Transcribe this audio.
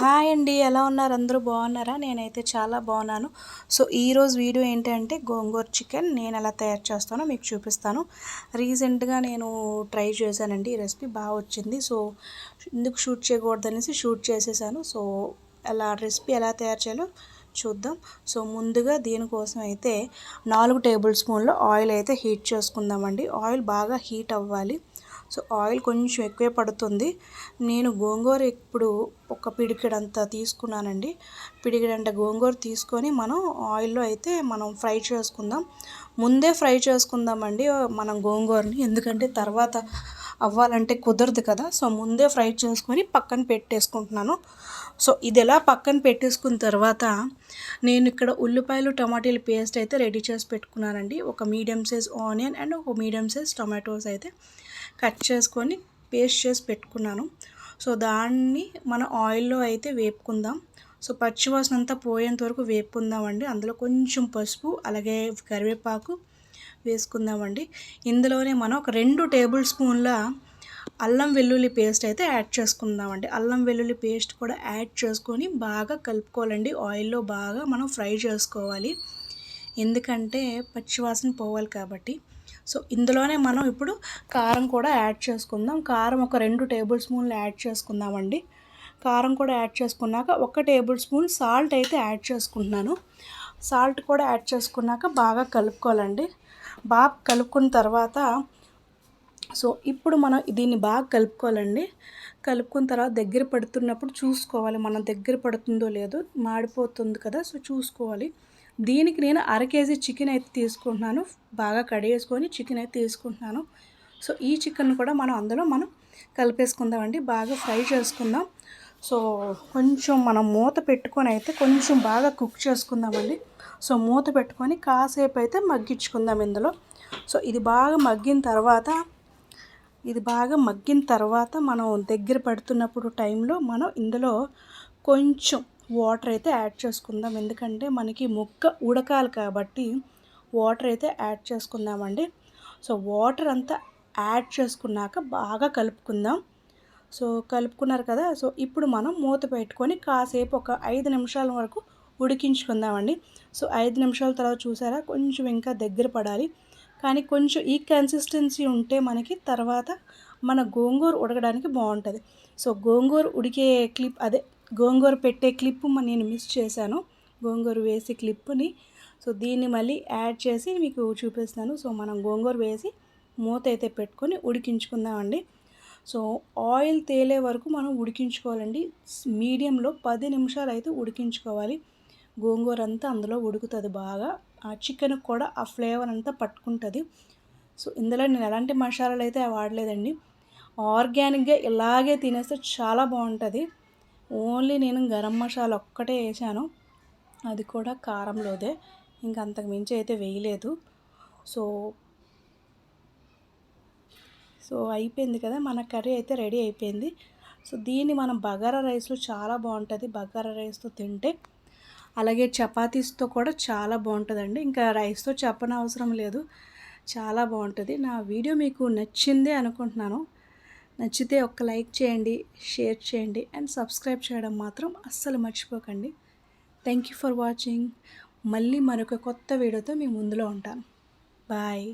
Hi అండి ఎలా ఉన్నారు? అందరూ బాగున్నారా? నేనైతే చాలా బాగున్నాను. సో ఈరోజు వీడియో ఏంటంటే గోంగూర చికెన్. నేను ఎలా తయారు చేస్తానో మీకు చూపిస్తాను. రీసెంట్గా నేను ట్రై చేశానండి ఈ రెసిపీ బాగా వచ్చింది. సో ఎందుకు షూట్ చేయకూడదనేసి షూట్ చేసేసాను. సో అలా రెసిపీ ఎలా తయారు చేయాలో చూద్దాం. సో ముందుగా దీనికోసం అయితే నాలుగు టేబుల్ స్పూన్ల ఆయిల్ అయితే హీట్ చేసుకుందామండి. ఆయిల్ బాగా హీట్ అవ్వాలి. సో ఆయిల్ కొంచెం ఎక్కువే పడుతుంది. నేను గోంగూర ఇప్పుడు ఒక పిడికిడంత తీసుకున్నానండి. పిడికెడంత గోంగూర తీసుకొని మనం ఆయిల్లో అయితే మనం ఫ్రై చేసుకుందాం. ముందే ఫ్రై చేసుకుందామండి మనం గోంగూరని. ఎందుకంటే తర్వాత అవ్వాలంటే కుదరదు కదా. సో ముందే ఫ్రై చేసుకొని పక్కన పెట్టేసుకుంటున్నాను. సో ఇది ఎలా పక్కన పెట్టేసుకున్న తర్వాత నేను ఇక్కడ ఉల్లిపాయలు టమాటాలు పేస్ట్ అయితే రెడీ చేసి పెట్టుకున్నానండి. ఒక మీడియం సైజ్ ఆనియన్ అండ్ ఒక మీడియం సైజ్ టమాటోస్ అయితే. కట్ చేసుకొని పేస్ట్ చేసి పెట్టుకున్నాను. సో దాన్ని మన ఆయిల్లో అయితే వేపుకుందాం. సో పచ్చివాసన అంతా పోయేంత వరకు వేపుకుందామండి. అందులో కొంచెం పసుపు అలాగే కరివేపాకు వేసుకుందామండి. ఇందులోనే మనం ఒక రెండు టేబుల్ స్పూన్ల అల్లం వెల్లుల్లి పేస్ట్ అయితే యాడ్ చేసుకుందామండి. అల్లం వెల్లుల్లి పేస్ట్ కూడా యాడ్ చేసుకొని బాగా కలుపుకోవాలండి. ఆయిల్లో బాగా మనం ఫ్రై చేసుకోవాలి. ఎందుకంటే పచ్చివాసన పోవాలి కాబట్టి. సో ఇందులోనే మనం ఇప్పుడు కారం కూడా యాడ్ చేసుకుందాం. కారం ఒక రెండు టేబుల్ స్పూన్లు యాడ్ చేసుకుందామండి. కారం కూడా యాడ్ చేసుకున్నాక ఒక టేబుల్ స్పూన్ సాల్ట్ అయితే యాడ్ చేసుకుంటున్నాను. సాల్ట్ కూడా యాడ్ చేసుకున్నాక బాగా కలుపుకోవాలండి. బాగా కలుపుకున్న తర్వాత సో ఇప్పుడు మనం దీన్ని బాగా కలుపుకోవాలండి. కలుపుకున్న తర్వాత దగ్గర పడుతున్నప్పుడు చూసుకోవాలి. మనం దగ్గర పడుతుందో లేదో మాడిపోతుంది కదా సో చూసుకోవాలి. దీనికి నేను అర కేజీ చికెన్ అయితే తీసుకుంటున్నాను. బాగా కడిగేసుకొని చికెన్ అయితే తీసుకుంటున్నాను. సో ఈ చికెన్ కూడా మనం అందులో మనం కలిపేసుకుందామండి. బాగా ఫ్రై చేసుకుందాం. సో కొంచెం మనం మూత పెట్టుకొని అయితే కొంచెం బాగా కుక్ చేసుకుందామండి. సో మూత పెట్టుకొని కాసేపు అయితే మగ్గించుకుందాం ఇందులో. సో ఇది బాగా మగ్గిన తర్వాత ఇది బాగా మగ్గిన తర్వాత మనం దగ్గర పడుతున్నప్పుడు టైంలో మనం ఇందులో కొంచెం వాటర్ అయితే యాడ్ చేసుకుందాం. ఎందుకంటే మనకి ముక్క ఉడకాలి కాబట్టి వాటర్ అయితే యాడ్ చేసుకుందామండి. సో వాటర్ అంతా యాడ్ చేసుకున్నాక బాగా కలుపుకుందాం. సో కలుపుకున్నారు కదా సో ఇప్పుడు మనం మూత పెట్టుకొని కాసేపు ఒక ఐదు నిమిషాల వరకు ఉడికించుకుందామండి. సో ఐదు నిమిషాల తర్వాత చూసారా కొంచెం ఇంకా దగ్గర పడాలి. కానీ కొంచెం ఈ కన్సిస్టెన్సీ ఉంటే మనకి తర్వాత మన గోంగూర ఉడకడానికి బాగుంటుంది. సో గోంగూర ఉడికే క్లిప్ అదే. గోంగూర పెట్టే క్లిప్ నేను మిస్ చేశాను. గోంగూర వేసి క్లిప్ని సో దీన్ని మళ్ళీ యాడ్ చేసి మీకు చూపిస్తాను. సో మనం గోంగూర వేసి మూత అయితే పెట్టుకొని ఉడికించుకుందామండి. సో ఆయిల్ తేలే వరకు మనం ఉడికించుకోవాలండి. మీడియంలో పది నిమిషాలు అయితే ఉడికించుకోవాలి. గోంగూర అంతా అందులో ఉడుకుతుంది బాగా. ఆ చికెన్ కూడా ఆ ఫ్లేవర్ అంతా పట్టుకుంటుంది. సో ఇందులో నేను ఎలాంటి మసాలాలు అయితే వాడలేదండి. ఆర్గానిక్గా ఇలాగే తినేస్తే చాలా బాగుంటుంది. ఓన్లీ నేను గరం మసాలా ఒక్కటే వేసాను. అది కూడా కారంలోదే. ఇంకా అంతకు మించి అయితే వేయలేదు. సో సో అయిపోయింది కదా. మన కర్రీ అయితే రెడీ అయిపోయింది. సో దీన్ని మనం బగారా రైస్లో చాలా బాగుంటుంది. బగారా రైస్తో తింటే అలాగే చపాతీస్తో కూడా చాలా బాగుంటుందండి. ఇంకా రైస్తో చెప్పనవసరం లేదు. చాలా బాగుంటుంది. నా వీడియో మీకు నచ్చిందే అనుకుంటున్నాను. నచ్చితే ఒక్క లైక్ చేయండి షేర్ చేయండి అండ్ సబ్స్క్రైబ్ చేయడం మాత్రం అస్సలు మర్చిపోకండి. Thank you for watching. మళ్ళీ మరొక కొత్త వీడియోతో మీ ముందులో ఉంటాను. బాయ్.